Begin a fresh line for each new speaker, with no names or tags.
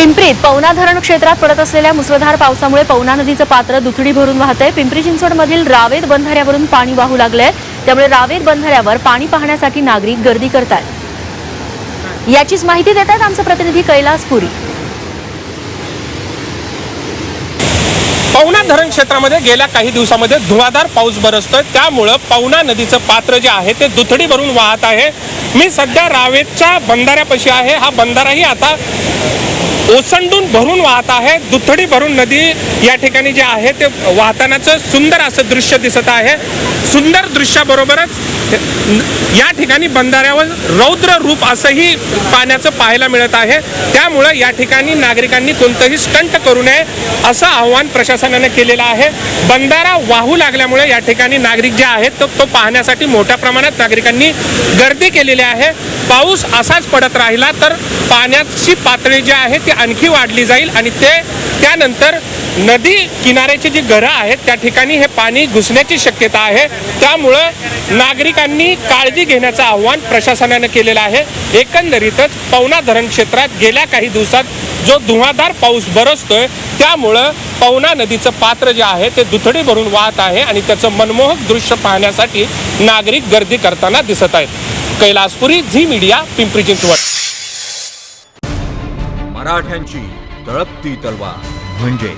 पिंपरीत पवना धरण क्षेत्रात पडत असलेल्या मुसळधार पावसामुळे पवना नदीचं पात्र दुथडी भरून वाहत आहे पिंपरी चिंचवडमधील रावेत बंधाऱ्यावरून पाणी वाहू लागलंय. त्यामुळे रावेत बंधाऱ्यावर पाणी पाहण्यासाठी नागरिक गर्दी करतायत. याचीच माहिती देत आहेत आमचे प्रतिनिधी कैलास पुरी.
पवना धरण क्षेत्रामध्ये गेल्या काही दिवसामध्ये धुवाधार पाऊस बरसतोय. त्यामुळं पवना नदीचं पात्र जे आहे ते दुथडी भरून वाहत आहे. मी सध्या रावेतच्या बंधाऱ्यापाशी आहे. हा बंधाराही आता ओसंडून भरून वाहत आहे. दुथडी भरून नदी या ठिकाणी जे आहे ते वाहतानाचं सुंदर असं दृश्य दिसत आहे. सुंदर दृश्याबरोबरच या ठिकाणी बंधाऱ्यावर रौद्र रूप असंही पाण्याचं पाहायला मिळत आहे. त्यामुळं या ठिकाणी नागरिकांनी कोणतंही स्टंट करू नये असं आव्हान प्रशासनाने केलेलं आहे. बंधारा वाहू लागल्यामुळे या ठिकाणी नागरिक जे आहेत तो तो पाहण्यासाठी मोठ्या प्रमाणात नागरिकांनी गर्दी केलेली आहे. पाऊस असाच पडत राहिला तर पाण्याची पातळी जी आहे ती आणखी वाढली जाईल आणि ते त्यानंतर नदी किनाऱ्याची जी घरं आहेत त्या ठिकाणी हे पाणी घुसण्याची शक्यता आहे. त्यामुळं नागरिकांनी काळजी घेण्याचं आव्हान प्रशासनानं केलेलं आहे. एकंदरीतच पवना धरण क्षेत्रात गेल्या काही दिवसात जो धुवाधार पाऊस बरसतोय त्यामुळं पवना नदीचं पात्र जे आहे ते दुथडी भरून वाहत आहे आणि त्याचं मनमोहक दृश्य पाहण्यासाठी नागरिक गर्दी करताना दिसत आहेत. कैलासपुरी झी मीडिया पिंपरी चिंचवड.
मराठ्यांची तळपती तलवार. म्हणजे?